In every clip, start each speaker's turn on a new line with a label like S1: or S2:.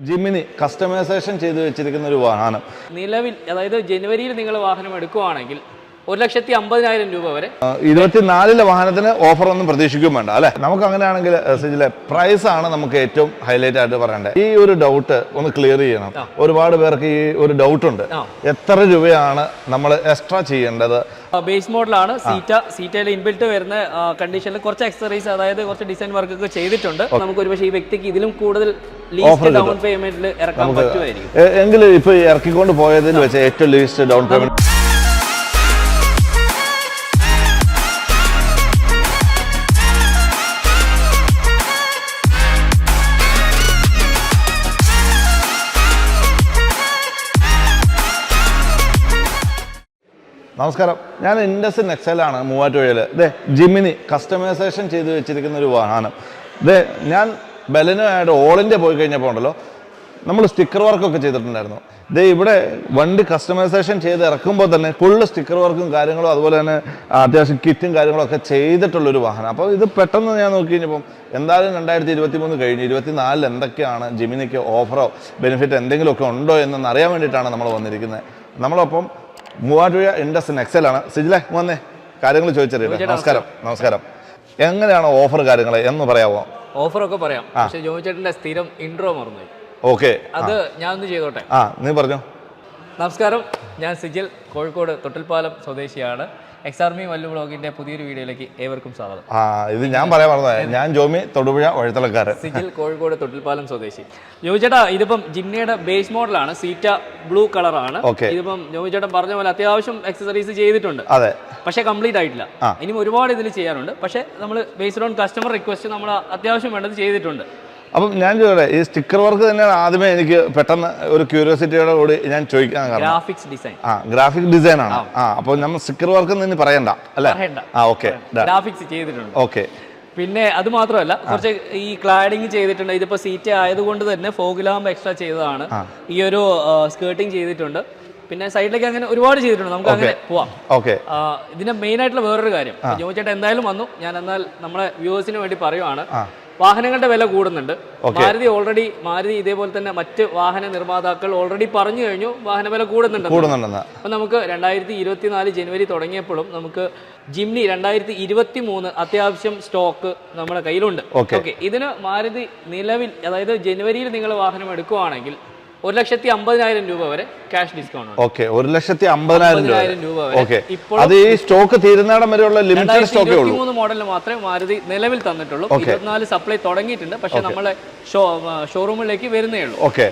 S1: ജിമിനി customisation ചെയ്ത് വെച്ചിരിക്കുന്ന ഒരു വാഹനം.
S2: നിലവിൽ അതായത് ജനുവരിയിൽ നിങ്ങൾ വാഹനം എടുക്കുവാണെങ്കിൽ ഒരു ലക്ഷത്തി അമ്പതിനായിരം രൂപ വരെ.
S1: ഇരുപത്തിനാലിലെ വാഹനത്തിന് ഓഫർ ഒന്നും പ്രതീക്ഷിക്കും വേണ്ട അല്ലെ? നമുക്ക് അങ്ങനെയാണെങ്കിൽ സിജിലെ പ്രൈസ് ആണ് നമുക്ക് ഏറ്റവും ഹൈലൈറ്റ് ആയിട്ട് പറയേണ്ടത്. ഈ ഒരു ഡൗട്ട് ഒന്ന് ക്ലിയർ ചെയ്യണം. ഒരുപാട് പേർക്ക് ഈ ഒരു ഡൗട്ട് ഉണ്ട്. എത്ര രൂപയാണ് നമ്മൾ എക്സ്ട്രാ ചെയ്യേണ്ടത്?
S2: ബേസ് മോഡലാണ് സീറ്റ സീറ്റയിൽ ഇൻബിൽറ്റ് വരുന്ന കണ്ടീഷനിൽ കുറച്ച് എക്സസറീസ് അതായത് കുറച്ച് ഡിസൈൻ വർക്ക് ഒക്കെ ചെയ്തിട്ടുണ്ട്. നമുക്ക് ഒരുപക്ഷെ ഈ വ്യക്തിക്ക് ഇതിലും കൂടുതൽ ലീസ്റ്റ് ഡൗൺ പേയ്മെന്റിൽ ഇറക്കാൻ പറ്റുമായിരിക്കും.
S1: എങ്കിലും ഇപ്പൊ ഇറക്കിക്കൊണ്ട് പോയതിൽ വെച്ച് ഏറ്റവും ലീസ്റ്റ് ഡൗൺ പേയ്മെന്റ് നമസ്കാരം. ഞാൻ ഇൻഡസ് നെക്സലാണ് മൂവാറ്റുപുഴയിൽ ഇതേ ജിമിനി കസ്റ്റമൈസേഷൻ ചെയ്ത് വെച്ചിരിക്കുന്ന ഒരു വാഹനം. ഇതേ ഞാൻ ബലനുമായിട്ട് ഓൾ ഇന്ത്യ പോയി കഴിഞ്ഞപ്പോൾ ഉണ്ടല്ലോ നമ്മൾ സ്റ്റിക്കർ വർക്കൊക്കെ ചെയ്തിട്ടുണ്ടായിരുന്നു. ഇതേ ഇവിടെ വണ്ടി കസ്റ്റമൈസേഷൻ ചെയ്ത് ഇറക്കുമ്പോൾ തന്നെ ഫുള്ള് സ്റ്റിക്കർ വർക്കും കാര്യങ്ങളും അതുപോലെ തന്നെ അത്യാവശ്യം കിറ്റും കാര്യങ്ങളൊക്കെ ചെയ്തിട്ടുള്ളൊരു വാഹനം. അപ്പോൾ ഇത് പെട്ടെന്ന് ഞാൻ നോക്കി കഴിഞ്ഞപ്പം എന്തായാലും രണ്ടായിരത്തി ഇരുപത്തി മൂന്ന് കഴിഞ്ഞ്. ഇരുപത്തിനാലിൽ എന്തൊക്കെയാണ് ജിമിനിക്ക് ഓഫറോ ബെനിഫിറ്റ് എന്തെങ്കിലുമൊക്കെ ഉണ്ടോ എന്നൊന്ന് അറിയാൻ വേണ്ടിയിട്ടാണ് നമ്മൾ വന്നിരിക്കുന്നത് നമ്മളൊപ്പം മൂവാറ്റുപുഴ ഇൻഡസ് നെക്സലാണ് സിജിലെ വന്നേ. കാര്യങ്ങൾ ചോദിച്ചറിയില്ല നമസ്കാരം നമസ്കാരം. എങ്ങനെയാണ് ഓഫർ കാര്യങ്ങൾ എന്ന് പറയാമോ
S2: ഓഫർ ഒക്കെ പറയാം പക്ഷേ ജോമി ചേട്ടന്റെ സ്ഥിരം ഇൻട്രോ മറന്നു
S1: ഓക്കെ.
S2: അത് ഞാൻ ഒന്ന് ചെയ്തോട്ടെ.
S1: ആ നീ പറഞ്ഞു.
S2: നമസ്കാരം. ഞാൻ സിജിൽ കോഴിക്കോട് തൊട്ടിൽപ്പാലം സ്വദേശിയാണ്. എക്സ് ആർമി വല്ലു ബ്ലോഗിന്റെ പുതിയൊരു വീഡിയോയിലേക്ക് ഏവർക്കും സ്വാഗതം.
S1: ആ ഇത് ഞാൻ പറയാൻ പറഞ്ഞത് ഞാൻ ജോമി തൊടുപുഴ വഴുത്തലക്കാരൻ
S2: സിജിൽ കോഴിക്കോട് തൊട്ടിൽപ്പാലം സ്വദേശി. ജോമിച്ചേട്ടാ ഇതിപ്പം ജിംനയുടെ ബേസ് മോഡലാണ് സീറ്റ ബ്ലൂ കളറാണ്. ഇതിപ്പം ജോമിച്ചേട്ടൻ പറഞ്ഞ പോലെ അത്യാവശ്യം എക്സസറീസ് ചെയ്തിട്ടുണ്ട്.
S1: അതെ.
S2: പക്ഷേ കംപ്ലീറ്റ് ആയിട്ടില്ല.
S1: ഇനി
S2: ഇനിയും ഒരുപാട് ഇതിൽ ചെയ്യാനുണ്ട്. പക്ഷേ നമ്മൾ ബേസ്ഡ് ഓൺ കസ്റ്റമർ റിക്വസ്റ്റ് നമ്മൾ അത്യാവശ്യം വേണ്ടത് ചെയ്തിട്ടുണ്ട്.
S1: അപ്പം ഞാൻ ചോദിക്കട്ടെ ഈ സ്റ്റിക്കർ വർക്ക് തന്നെയാണ് ആദ്യമേ എനിക്ക് പെട്ടെന്ന് ഒരു ക്യൂരിയോസിറ്റിയോടെ കൂടി ഞാൻ ചോദിക്കാൻ കാരണം.
S2: ഗ്രാഫിക്സ് ഡിസൈൻ
S1: ആ ഗ്രാഫിക് ഡിസൈൻ ആണ്. ആ അപ്പോൾ നമ്മൾ സ്റ്റിക്കർ വർക്ക് നിന്ന് പറയണ്ട അല്ലേ. ആ ഓക്കെ
S2: ഗ്രാഫിക്സ് ചെയ്തിട്ടുണ്ട്.
S1: ഓക്കെ
S2: പിന്നെ അത് മാത്രമല്ല കുറച്ച് ഈ ക്ലാഡിങ് ചെയ്തിട്ടുണ്ട് ഇതിപ്പോ സീറ്റ് ആയതുകൊണ്ട് തന്നെ ഫോഗിലാമ്പ് എക്സ്ട്രാ ചെയ്തതാണ്. ഈ ഒരു സ്കേർട്ടിങ് ചെയ്തിട്ടുണ്ട്. പിന്നെ സൈഡിലേക്ക് അങ്ങനെ ഒരുപാട് ചെയ്തിട്ടുണ്ട്. നമുക്ക് അങ്ങനെ പോവാം.
S1: ഓക്കെ
S2: ഇതിന്റെ മെയിൻ ആയിട്ടുള്ള വേറൊരു കാര്യം. ജോയി എന്തായാലും വന്നു. ഞാൻ എന്നാൽ നമ്മളെ വ്യൂവേഴ്സിന് വേണ്ടി പറയുവാണ്. വാഹനങ്ങളുടെ വില കൂടുന്നുണ്ട്. മാരുതി ഓൾറെഡി മാരുതി ഇതേപോലെ തന്നെ മറ്റ് വാഹന നിർമ്മാതാക്കൾ ഓൾറെഡി പറഞ്ഞു കഴിഞ്ഞു വാഹന വില കൂടുന്നുണ്ട് അപ്പൊ നമുക്ക് രണ്ടായിരത്തി ഇരുപത്തിനാല് ജനുവരി തുടങ്ങിയപ്പോഴും നമുക്ക് ജിംനി രണ്ടായിരത്തി ഇരുപത്തി മൂന്ന് അത്യാവശ്യം സ്റ്റോക്ക് നമ്മുടെ കയ്യിലുണ്ട്. ഓക്കെ ഇതിന് മാരുതി നിലവിൽ അതായത് ജനുവരിയിൽ നിങ്ങൾ വാഹനം എടുക്കുവാണെങ്കിൽ ഒരു ലക്ഷത്തി അമ്പതിനായിരം രൂപ വരെ ക്യാഷ് ഡിസ്കൗണ്ട്
S1: ഓക്കെ ഒരു ലക്ഷത്തി അമ്പതിനായിരം രൂപ
S2: വരെ.
S1: ഓക്കെ
S2: ഇപ്പോൾ
S1: അത് ഈ സ്റ്റോക്ക് തീരുന്നിടം വരെയുള്ള ലിമിറ്റഡ് സ്റ്റോക്കേ ഉള്ളൂ.
S2: മൂന്ന് മോഡലിൽ മാത്രമേ മാരുതി നിലവിൽ തന്നിട്ടുള്ളൂ. ഇരുപത്തിനാല് സപ്ലൈ തുടങ്ങിയിട്ടുണ്ട്. പക്ഷെ നമ്മളെ ഷോറൂമിലേക്ക് വരുന്നേ ഉള്ളൂ.
S1: ഓക്കെ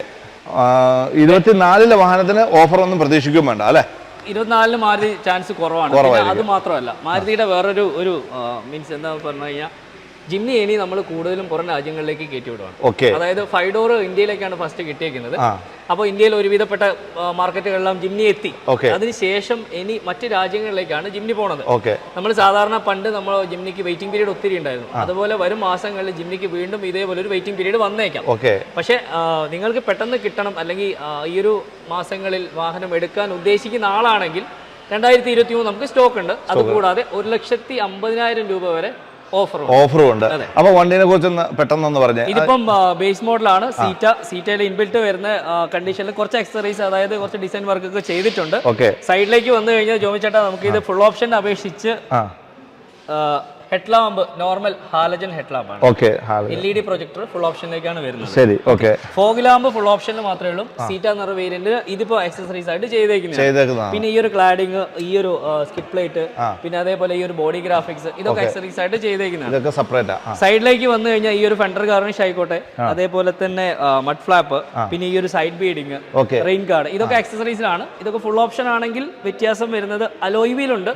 S1: ഇരുപത്തിനാലിലെ വാഹനത്തിന് ഓഫർ ഒന്നും പ്രതീക്ഷിക്കും വേണ്ട അല്ലേ?
S2: ഇരുപത്തിനാലിന് മാരുതി ചാൻസ് കുറവാണ്. അത് മാത്രമല്ല മാരുതിയുടെ വേറൊരു ഒരു മീൻസ് എന്താ പറഞ്ഞു കഴിഞ്ഞാൽ ജിംനി ഇനി നമ്മൾ കൂടുതലും പുറം രാജ്യങ്ങളിലേക്ക് കയറ്റി വിടുവാണ്. അതായത് ഫൈവ് ഡോർ ഇന്ത്യയിലേക്കാണ് ഫസ്റ്റ് കിട്ടിയേക്കുന്നത്. അപ്പോൾ ഇന്ത്യയിൽ ഒരുവിധപ്പെട്ട മാർക്കറ്റുകളെല്ലാം ജിംനി എത്തി. അതിനുശേഷം ഇനി മറ്റ് രാജ്യങ്ങളിലേക്കാണ് ജിംനി പോണത്.
S1: ഓക്കെ
S2: നമ്മൾ സാധാരണ പണ്ട് നമ്മൾ ജിംനിക്ക് വെയിറ്റിംഗ് പീരീഡ് ഒത്തിരി ഉണ്ടായിരുന്നു. അതുപോലെ വരും മാസങ്ങളിൽ ജിംനിക്ക് വീണ്ടും ഇതേപോലെ ഒരു വെയിറ്റിംഗ് പീരീഡ് വന്നേക്കാം.
S1: ഓക്കെ
S2: പക്ഷേ നിങ്ങൾക്ക് പെട്ടെന്ന് കിട്ടണം അല്ലെങ്കിൽ ഈ ഒരു മാസങ്ങളിൽ വാഹനം എടുക്കാൻ ഉദ്ദേശിക്കുന്ന ആളാണെങ്കിൽ രണ്ടായിരത്തി ഇരുപത്തി മൂന്ന് നമുക്ക് സ്റ്റോക്ക് ഉണ്ട്. അതുകൂടാതെ ഒരു ലക്ഷത്തി അമ്പതിനായിരം രൂപ വരെ
S1: ഓഫറും ഉണ്ട്. അപ്പൊ വണ്ടിനെ കുറിച്ച് പെട്ടെന്നൊന്ന് പറഞ്ഞേ.
S2: ഇതിപ്പം ബേസ് മോഡലാണ് സീറ്റ സീറ്റയിൽ ഇൻബിൽറ്റ് വരുന്ന കണ്ടീഷനിൽ കുറച്ച് എക്സസറീസ് അതായത് കുറച്ച് ഡിസൈൻ വർക്ക് ഒക്കെ ചെയ്തിട്ടുണ്ട്.
S1: ഓക്കെ
S2: സൈഡിലേക്ക് വന്നു കഴിഞ്ഞാൽ ജോമി ചേട്ടാ നമുക്ക് ഇത് ഫുൾ ഓപ്ഷൻ അപേക്ഷിച്ച്
S1: ആ
S2: head lamp normal halogen head lamp ആണ്
S1: okay
S2: L E D projector full ഓപ്ഷനിലേക്കാണ് വരുന്നത്.
S1: ശരി ഓക്കെ
S2: ഫോഗ് ലാമ്പ് ഫുൾ ഓപ്ഷനിൽ മാത്രമേ ഉള്ളൂ. സീറ്റ എന്ന വേരിയന്റ് ഇതിപ്പോ ആക്സസറീസ് ആയിട്ട് ചെയ്തേക്കുന്നത് പിന്നെ ഈ ഒരു ക്ലാഡിങ് ഈ ഒരു സ്കിപ്പ് പ്ലേറ്റ് പിന്നെ അതേപോലെ ഈ ഒരു ബോഡി ഗ്രാഫിക്സ് ഇതൊക്കെ ആക്സസറീസ് ആയിട്ട് ചെയ്തേക്കുന്നത്
S1: ഇതൊക്കെ സെപ്പറേറ്റാ
S2: സൈഡിലേക്ക് വന്നു കഴിഞ്ഞാൽ ഈ ഒരു ഫെൻഡർ ഗാർണിഷ് ആയിക്കോട്ടെ അതേപോലെ തന്നെ മഡ് ഫ്ലാപ്പ് പിന്നെ ഈ ഒരു സൈഡ് ബീഡിങ് റെയിൻ ഗാർഡ് ഇതൊക്കെ എക്സസറീസിലാണ് ഇതൊക്കെ ഫുൾ ഓപ്ഷൻ ആണെങ്കിൽ വ്യത്യാസം വരുന്നത് അലോയ് വീൽ ഉണ്ട്.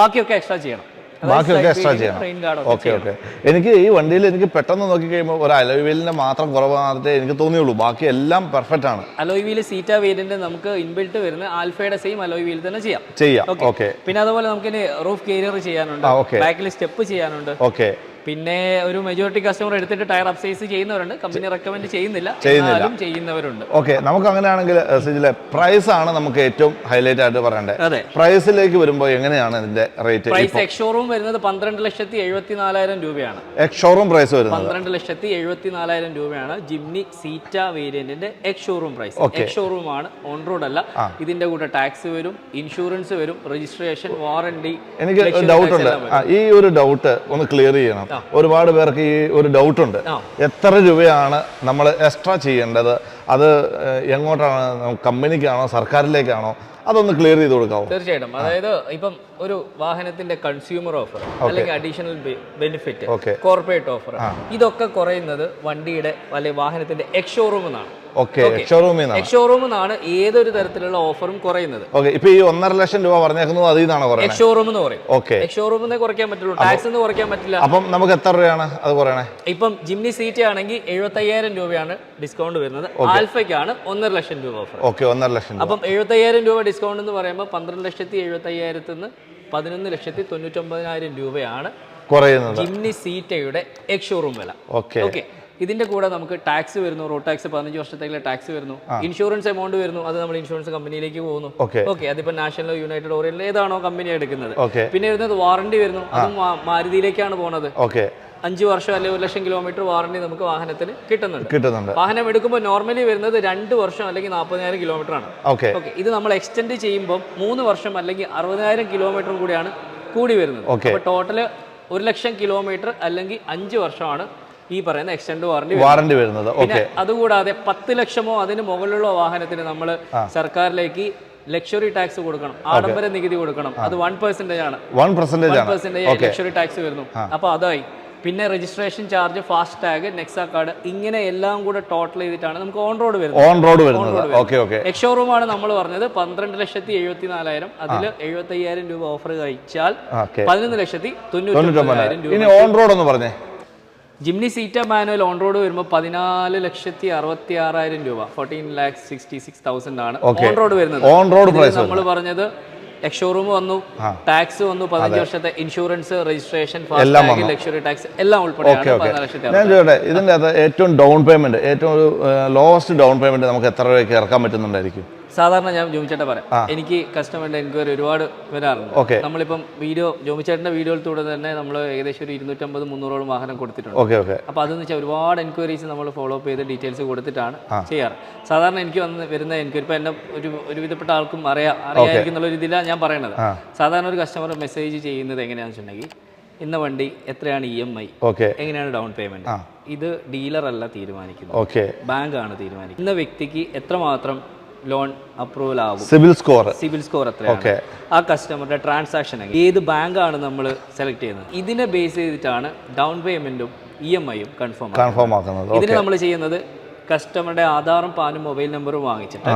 S2: ബാക്കിയൊക്കെ എക്സ്ട്രാ ചെയ്യണം.
S1: ബാക്കിയൊക്കെ എക്സ്ട്രാ ചെയ്യണം
S2: ഗാർഡ്
S1: ഓക്കെ ഓക്കെ എനിക്ക് ഈ വണ്ടിയിൽ എനിക്ക് പെട്ടെന്ന് നോക്കി കഴിയുമ്പോൾ ഒരു അലവിലിന്റെ മാത്രം കുറവ് എനിക്ക് തോന്നിയുള്ളൂ. ബാക്കി എല്ലാം പെർഫെക്റ്റ് ആണ്.
S2: അലോയ് വീൽ സീറ്റാ വേരിയന്റ് നമുക്ക് ഇൻബിൽട്ട് വരുന്ന ആൽഫയുടെ സെയിം അലോയ് വീൽ തന്നെ ചെയ്യാം.
S1: ചെയ്യാം. ഓക്കെ
S2: പിന്നെ അതുപോലെ നമുക്ക് റൂഫ് കേരിയർ ചെയ്യാനുണ്ട്. ബാക്കിൽ സ്റ്റെപ്പ് ചെയ്യാനുണ്ട്.
S1: ഓക്കെ
S2: പിന്നെ ഒരു മെജോറിറ്റി കസ്റ്റമർ എടുത്തിട്ട് ടയർ അപ്സൈസ് ചെയ്യുന്നവരുണ്ട്. കമ്പനി റെക്കമെൻഡ് ചെയ്യുന്നില്ല. എന്നാലും ചെയ്യുന്നവരുണ്ട്.
S1: ഓക്കെ നമുക്ക് അങ്ങനെയാണെങ്കിൽ സിജിലെ പ്രൈസ് ആണ് നമുക്ക് ഏറ്റവും ഹൈലൈറ്റ് ആയിട്ട് പറയേണ്ടത്.
S2: അതെ.
S1: പ്രൈസിലേക്ക് വരുമ്പോൾ എങ്ങനെയാണ് ഇതിന്റെ റേറ്റ്
S2: പ്രൈസ് എക്സ് ഷോറൂം വരുന്നത് പന്ത്രണ്ട് ലക്ഷത്തി എഴുപത്തി നാലായിരം രൂപയാണ്.
S1: എക്സ് ഷോറൂം പ്രൈസ് വരുന്നത്.
S2: പന്ത്രണ്ട് ലക്ഷത്തി എഴുപത്തി നാലായിരം രൂപയാണ് Jimny Zeta വേരിയന്റിന്റെ ex showroom price
S1: ex
S2: ex showroom ആണ് ഓൺ റോഡ് അല്ല. ഇതിന്റെ കൂടെ ടാക്സ് വരും ഇൻഷുറൻസ് വരും രജിസ്ട്രേഷൻ വാറണ്ടി
S1: എനിക്ക് ഡൗട്ട് ഉണ്ട്. ഈ ഒരു ഡൗട്ട് ഒന്ന് ക്ലിയർ ചെയ്യണം. ഒരുപാട് പേർക്ക് ഈ ഒരു
S2: ഡൗട്ടുണ്ട്
S1: എത്ര രൂപയാണ് നമ്മൾ എക്സ്ട്രാ ചെയ്യേണ്ടത്? അത് എങ്ങോട്ടാണ് കമ്പനിക്കാണോ സർക്കാരിലേക്കാണോ? അതൊന്ന് ക്ലിയർ ചെയ്ത് കൊടുക്കാവോ?
S2: തീർച്ചയായിട്ടും. അതായത് ഇപ്പം ഒരു വാഹനത്തിന്റെ കൺസ്യൂമർ ഓഫർ അല്ലെങ്കിൽ അഡീഷണൽ ബെനിഫിറ്റ് കോർപ്പറേറ്റ് ഓഫർ ഇതൊക്കെ കുറയുന്നത് വണ്ടിയുടെ അല്ലെങ്കിൽ വാഹനത്തിന്റെ എക്സ് ഷോറൂമിൽ നിന്നാണ്
S1: ഓക്കെ ഷോറൂമിൽ നിന്നാണ്
S2: നിന്നാണ് ഏതൊരു തരത്തിലുള്ള ഓഫറും കുറയുന്നത്.
S1: ഓക്കെ ഇപ്പൊ ഈ ഒന്നര ലക്ഷം രൂപ പറഞ്ഞേക്കുന്നത് അതിൽ നിന്നാണ് പറയുന്നത്?
S2: എക്സ് ഷോറൂം എന്ന് പറയും.
S1: ഓക്കെ
S2: ഷോറൂമിൽ നിന്ന് കുറയ്ക്കാൻ പറ്റുള്ളൂ. ടാക്സ് എന്ന് കുറയ്ക്കാൻ പറ്റില്ല.
S1: അപ്പം നമുക്ക് എത്ര രൂപയാണ് അത് പറയണേ?
S2: ഇപ്പം ജിംനി സീറ്റ് ആണെങ്കിൽ എഴുപത്തയ്യായിരം രൂപയാണ് ഡിസ്കൗണ്ട് വരുന്നത്. ആൽഫയ്ക്കാണ് ഒന്നര ലക്ഷം രൂപ ഓഫർ
S1: ഓക്കെ ഒന്നര ലക്ഷം
S2: അപ്പം എഴുപത്തയ്യായിരം രൂപ ഡിസ്കൗണ്ട് എന്ന് പറയുമ്പോൾ പന്ത്രണ്ട് ലക്ഷത്തി എഴുപത്തയ്യായിരത്തിൽ നിന്ന് പതിനൊന്ന് ലക്ഷത്തി തൊണ്ണൂറ്റൊമ്പതിനായിരം രൂപയാണ്
S1: കുറയുന്നത്.
S2: ജിംനി സീറ്റയുടെ എക്സ് ഷോറൂം വില.
S1: ഓക്കെ
S2: ഓക്കെ ഇതിന്റെ കൂടെ നമുക്ക് ടാക്സ് വരുന്നു റോഡ് ടാക്സ് പതിനഞ്ച് വർഷത്തേക്കുള്ള ടാക്സ് വരുന്നു ഇൻഷുറൻസ് എമൗണ്ട് വരുന്നു അത് നമ്മൾ ഇൻഷുറൻസ് കമ്പനിയിലേക്ക് പോകുന്നു.
S1: ഓക്കെ.
S2: അതിപ്പോ നാഷണൽ യുണൈറ്റഡ് ഓറിയൻ ഏതാണോ കമ്പനി എടുക്കുന്നത്. പിന്നെ വരുന്നത് വാറണ്ടി വരുന്നു അതും മാരുതിയിലേക്കാണ് പോണത്.
S1: ഓക്കെ.
S2: അഞ്ച് വർഷം അല്ലെങ്കിൽ ഒരു ലക്ഷം കിലോമീറ്റർ വാറണ്ടി നമുക്ക് വാഹനത്തിന് കിട്ടുന്നുണ്ട്.
S1: കിട്ടുന്നുണ്ട്.
S2: വാഹനം എടുക്കുമ്പോൾ നോർമലി വരുന്നത് രണ്ട് വർഷം അല്ലെങ്കിൽ നാൽപ്പതിനായിരം കിലോമീറ്റർ ആണ്.
S1: ഓക്കെ.
S2: ഓക്കെ ഇത് നമ്മൾ എക്സ്റ്റെൻഡ് ചെയ്യുമ്പോൾ മൂന്ന് വർഷം അല്ലെങ്കിൽ അറുപതിനായിരം കിലോമീറ്ററും കൂടിയാണ് കൂടി വരുന്നത്.
S1: ഓക്കെ.
S2: അപ്പോൾ ടോട്ടൽ ഒരു ലക്ഷം കിലോമീറ്റർ അല്ലെങ്കിൽ അഞ്ച് വർഷമാണ് ഈ പറയുന്ന എക്സ്റ്റൻഡ് വാറണ്ടി
S1: വാറണ്ടി വരുന്നത്.
S2: പിന്നെ
S1: ഓക്കെ
S2: അതുകൂടാതെ പത്ത് ലക്ഷമോ അതിന് മുകളിലുള്ള വാഹനത്തിന് നമ്മൾ സർക്കാരിലേക്ക് ലക്ഷറി ടാക്സ് കൊടുക്കണം. ആഡംബര നികുതി കൊടുക്കണം. അത് വൺ പെർസെന്റേജ് ആണ്.
S1: വൺ പെർസെന്റേജ് ആണ്.
S2: ലക്ഷറി ടാക്സ് വരുന്നു. അപ്പൊ അതായി. പിന്നെ registration charge fast tag Nexa card ഇങ്ങനെ എല്ലാം കൂടെ ടോട്ടൽ ചെയ്തിട്ടാണ് നമുക്ക് ഓൺ റോഡ് വരുന്നത്.
S1: ഓൺ റോഡ് വരുന്നത്. ഓക്കെ ഓക്കെ
S2: എക്സ് ഷോറൂമാണ് നമ്മൾ പറഞ്ഞത് പന്ത്രണ്ട് ലക്ഷത്തി എഴുപത്തി നാലായിരം അതിൽ എഴുപത്തി അയ്യായിരം രൂപ ഓഫർ കഴിച്ചാൽ പതിനൊന്ന് ലക്ഷത്തി തൊണ്ണൂറ്റി രൂപ.
S1: ഓൺ റോഡ് ഒന്ന് പറഞ്ഞേ.
S2: Jimny Zeta manual on road വരുമ്പോൾ പതിനാല് ലക്ഷത്തി അറുപത്തി ആറായിരം രൂപ. Fourteen lakh sixty six thousand ആണ് ഓൺ റോഡ് വരുന്നത്.
S1: ഓൺ റോഡ്
S2: നമ്മൾ പറഞ്ഞത് എക്സ് ഷോറൂം വന്നു ടാക്സ് വന്നു പതിനഞ്ച് വർഷത്തെ ഇൻഷുറൻസ് രജിസ്ട്രേഷൻ ലക്ഷറി ടാക്സ് എല്ലാം
S1: ഉൾപ്പെടെ ഇതിന്റെ അകത്ത് ഏറ്റവും ഡൗൺ പേയ്മെന്റ് ഏറ്റവും ഒരു ലോവസ്റ്റ് ഡൗൺ പേയ്മെന്റ് നമുക്ക് എത്ര രൂപയ്ക്ക് ഇറക്കാൻ പറ്റുന്നുണ്ടായിരിക്കും?
S2: സാധാരണ ഞാൻ ജോമിച്ചേട്ട പറയാം. എനിക്ക് കസ്റ്റമറിന്റെ എൻക്വയറി ഒരുപാട് വരാറുണ്ട്.
S1: ഓക്കെ.
S2: നമ്മളിപ്പം വീഡിയോ ജോമിച്ചേട്ടന്റെ വീഡിയോയിലൂടെ തന്നെ നമ്മൾ ഏകദേശം ഒരു ഇരുന്നൂറ്റമ്പത് മുന്നൂറോളം വാഹനം കൊടുത്തിട്ടുണ്ട്.
S1: Okay okay.
S2: അപ്പോൾ അതെന്ന് വെച്ചാൽ ഒരുപാട് എൻക്വയറീസ് നമ്മൾ ഫോളോ അപ്പ് ചെയ്ത് ഡീറ്റെയിൽസ് കൊടുത്തിട്ടാണ് ചെയ്യാറ്. സാധാരണ എനിക്ക് വന്ന് വരുന്ന എൻക്വയറി ഇപ്പൊ എന്നെ ഒരു ഒരുവിധപ്പെട്ട ആൾക്കും അറിയാം അറിയാമായിരിക്കും എന്നുള്ള ഒരു ഇതിലാണ് ഞാൻ പറയണത്. സാധാരണ ഒരു കസ്റ്റമർ മെസ്സേജ് ചെയ്യുന്നത് എങ്ങനെയാണെന്ന് വെച്ചിട്ടുണ്ടെങ്കിൽ ഇന്ന വണ്ടി എത്രയാണ് ഇ എം ഐ
S1: ഓക്കെ.
S2: എങ്ങനെയാണ് ഡൗൺ പേയ്മെന്റ് ഇത് ഡീലർ അല്ല തീരുമാനിക്കുന്നത്. ബാങ്ക് ആണ് തീരുമാനിക്കുന്നത്. ഇന്ന വ്യക്തിക്ക് എത്രമാത്രം ലോൺ അപ്രൂവൽ ആകും
S1: സിവിൽ സ്കോർ.
S2: സിവിൽ സ്കോർ എത്രയാണ്. ആ കസ്റ്റമറുടെ ട്രാൻസാക്ഷൻ ഏത് ബാങ്കാണ് നമ്മൾ സെലക്ട് ചെയ്യുന്നത്? ഇതിനെ ബേസ് ചെയ്തിട്ടാണ് ഡൗൺ പേയ്മെന്റും ഇ എം ഐയും കൺഫേം
S1: കൺഫേം ആക്കുന്നത്.
S2: ഇതിന് നമ്മൾ ചെയ്യുന്നത് കസ്റ്റമറുടെ ആധാറും പാനും മൊബൈൽ നമ്പറും വാങ്ങിച്ചിട്ട്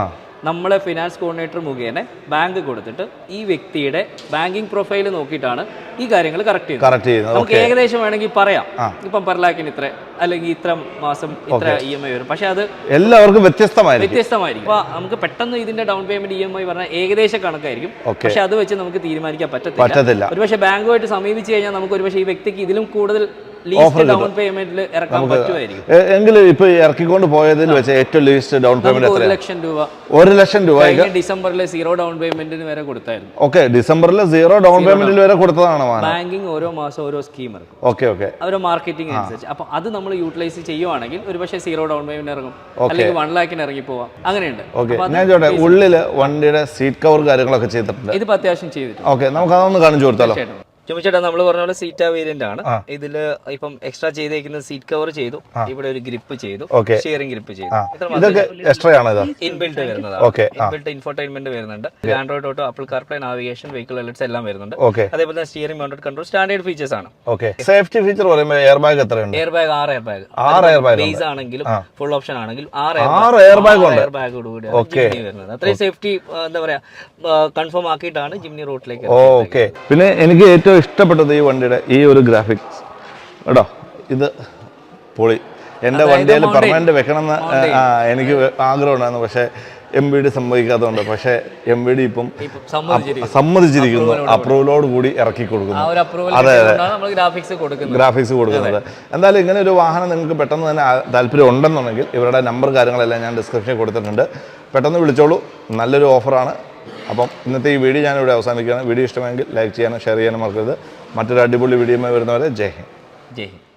S2: നമ്മളെ ഫിനാൻസ് കോർഡിനേറ്റർ മുഖേന ബാങ്ക് കൊടുത്തിട്ട് ഈ വ്യക്തിയുടെ ബാങ്കിങ് പ്രൊഫൈൽ നോക്കിയിട്ടാണ് ഈ കാര്യങ്ങൾ കറക്റ്റ് ചെയ്യുന്നത്.
S1: കറക്റ്റ് ചെയ്യുന്നത്.
S2: നമുക്ക് ഏകദേശം വേണമെങ്കിൽ പറയാം. ഇപ്പം പെർ ലാക്കിന് ഇത്ര അല്ലെങ്കിൽ ഇത്ര മാസം ഇത്ര ഇ എം ഐ വരും. പക്ഷെ അത്
S1: എല്ലാവർക്കും വ്യത്യസ്തമായിരിക്കും.
S2: വ്യത്യസ്തമായിരിക്കും. അപ്പൊ നമുക്ക് പെട്ടെന്ന് ഇതിന്റെ down payment E M I പറഞ്ഞാൽ ഏകദേശ കണക്കായിരിക്കും. പക്ഷെ അത് വെച്ച് നമുക്ക് തീരുമാനിക്കാൻ പറ്റത്തില്ല. ഒരുപക്ഷെ ബാങ്കുമായിട്ട് സമീപിച്ച് കഴിഞ്ഞാൽ നമുക്ക് ഒരുപക്ഷെ ഈ വ്യക്തിക്ക് ഇതിലും കൂടുതൽ ഡൗൺ പേയ്മെന്റിൽ ഇറക്കാൻ പറ്റുമായിരിക്കും.
S1: എങ്കിലും ഇപ്പൊ ഇറക്കിക്കൊണ്ട് പോയതിൽ വെച്ച് ഏറ്റവും ലീസ്റ്റ് ഡൗൺ പേയ്മെന്റ്
S2: എത്ര ഒരു ലക്ഷം രൂപ.
S1: ഒരു ലക്ഷം രൂപ
S2: ഡിസംബറിലെ സീറോ ഡൗൺ പേയ്മെന്റിന് വരെ കൊടുത്തായിരുന്നു.
S1: ഓക്കെ ഡിസംബറിലെ സീറോ ഡൗൺ പേയ്മെന്റിൽ വരെ കൊടുത്തതാണ്
S2: ബാങ്കിങ് ഓരോ മാസം ഓരോ സ്കീം ഇറക്കും.
S1: Okay okay.
S2: ഓരോ മാർക്കറ്റിംഗ് അനുസരിച്ച്. അപ്പൊ അത് നമ്മൾ യൂട്ടിലൈസ് ചെയ്യുവാണെങ്കിൽ ഒരുപക്ഷെ സീറോ ഡൗൺ പേയ്മെന്റ് ഇറങ്ങും. അല്ലെങ്കിൽ വൺ ലാക്കിന് ഇറങ്ങി പോവാം. അങ്ങനെയുണ്ട്.
S1: ഞാൻ ചോട്ടെ ഉള്ളിൽ വണ്ടിയുടെ സീറ്റ് കവർ കാര്യങ്ങളൊക്കെ ചെയ്തിട്ടുണ്ട്.
S2: ഇത് അത്യാവശ്യം ചെയ്തിട്ടുണ്ട്.
S1: ഓക്കെ നമുക്ക് അതൊന്ന് കാണിച്ചു കൊടുത്താലോ?
S2: ചുമച്ചേട്ടാ നമ്മൾ പറഞ്ഞ പോലെ സീറ്റ വേരിയന്റ് ആണ്. ഇതിൽ ഇപ്പം എക്സ്ട്രാ ചെയ്തേക്കുന്ന സീറ്റ് കവർ ചെയ്തു. ഇവിടെ ഒരു ഗ്രിപ്പ് ചെയ്തു. ഷെയറിംഗ് ഗ്രിപ്പ് ചെയ്തു.
S1: ഇൻബിൽഡ്
S2: ഇൻബിൽട്ട് വരുന്നതാണ്. ഇൻബിൽട്ട് ഇൻഫോർടൈൻമെന്റ് വരുന്നുണ്ട്. Android Auto Apple CarPlay navigation vehicle alerts എല്ലാം വരുന്നുണ്ട്. അതേപോലെ തന്നെ steering mounted control standard features ആണ്.
S1: സേഫ്റ്റി ഫീച്ചർ പറയുമ്പോൾ എയർ ബാഗ് എത്രയുണ്ട്?
S2: എയർ ബാഗ് ആറ് എയർ ബാഗ്
S1: ആറ് എയർ ബാഗ്
S2: ബേസ് ആണെങ്കിലും ഫുൾ ഓപ്ഷൻ ആണെങ്കിലും ആറ്
S1: ആറ് എയർ ബാഗ് ഉണ്ട്.
S2: എയർ ബാഗ് കൂടി വരുന്നത്. അത്രയും സേഫ്റ്റി എന്താ പറയാ കൺഫേം ആക്കിയിട്ടാണ് ജിംനി റോട്ടിലേക്ക്
S1: ഓക്കെ. പിന്നെ എനിക്ക് ഏറ്റവും ഇഷ്ടപ്പെട്ടത് ഈ വണ്ടിയുടെ ഈ ഒരു ഗ്രാഫിക്സ് കേട്ടോ ഇത് പൊളി. എന്റെ വണ്ടിയിൽ പെർമനന്റ് വെക്കണമെന്ന് എനിക്ക് ആഗ്രഹം ഉണ്ടായിരുന്നു പക്ഷേ എം വി ഡി സംഭവിക്കാത്തതുകൊണ്ട്. പക്ഷേ എം വി ഡി ഇപ്പം
S2: ഇപ്പം സമ്മതിച്ചിരിക്കും
S1: സമ്മതിച്ചിരിക്കുന്നു. അപ്രൂവലോട് കൂടി ഇറക്കി കൊടുക്കുന്നു
S2: അതെ അതെ. ഗ്രാഫിക്സ് കൊടുക്കുന്നത്.
S1: എന്തായാലും ഇങ്ങനെ ഒരു വാഹനം നിങ്ങൾക്ക് പെട്ടെന്ന് തന്നെ താല്പര്യം ഉണ്ടെന്നുണ്ടെങ്കിൽ ഇവരുടെ നമ്പർ കാര്യങ്ങളെല്ലാം ഞാൻ ഡിസ്ക്രിപ്ഷനിൽ കൊടുത്തിട്ടുണ്ട്. പെട്ടെന്ന് വിളിച്ചോളൂ. നല്ലൊരു ഓഫറാണ് അപ്പം ഇന്നത്തെ ഈ വീഡിയോ ഞാനിവിടെ അവസാനിക്കുകയാണ് വീഡിയോ ഇഷ്ടമെങ്കിൽ ലൈക്ക് ചെയ്യാനും ഷെയർ ചെയ്യാനും മറക്കരുത്. മറ്റൊരു അടിപൊളി വീഡിയോ വരുന്നവരെ ജയ് ഹിന്ദ്.
S2: ജയ് ഹിന്ദ്.